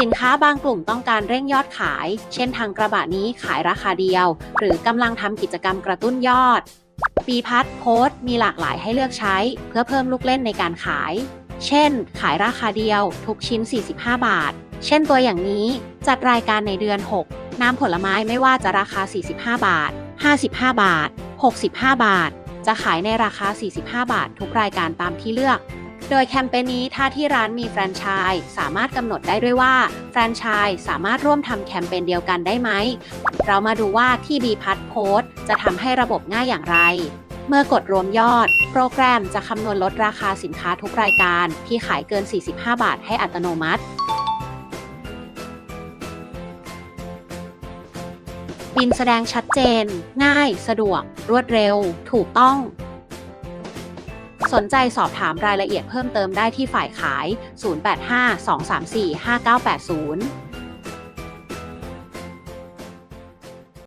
สินค้าบางกลุ่มต้องการเร่งยอดขาย เช่นทางกระบะนี้ขายราคาเดียว หรือกำลังทำกิจกรรมกระตุ้นยอด ปีพัดโค้ดมีหลากหลายให้เลือกใช้ เพื่อเพิ่มลูกเล่นในการขาย เช่น ขายราคาเดียว ทุกชิ้น 45 บาท เช่นตัวอย่างนี้ จัดรายการในเดือน 6 น้ำผลไม้ไม่ว่าจะราคา 45 บาท 55 บาท 65 บาท จะขายในราคา 45 บาท ทุกรายการตามที่เลือก โดยแคมเปญนี้ถ้าที่ร้านมีแฟรนไชส์สามารถกำหนดได้ด้วยว่า แฟรนไชส์สามารถร่วมทำแคมเปญเดียวกันได้ไหม เรามาดูว่าที่ b พัดโค้ดจะทำให้ระบบง่ายอย่างไร เมื่อกดรวมยอด โปรแกรมจะคำนวณลดราคาสินค้าทุกรายการ ที่ขายเกิน 45 บาทให้อัตโนมัติบินแสดงชัดเจน ง่าย สะดวก รวดเร็ว ถูกต้อง สนใจสอบถามรายละเอียดเพิ่มเติมได้ที่ฝ่ายขาย 085 234 5980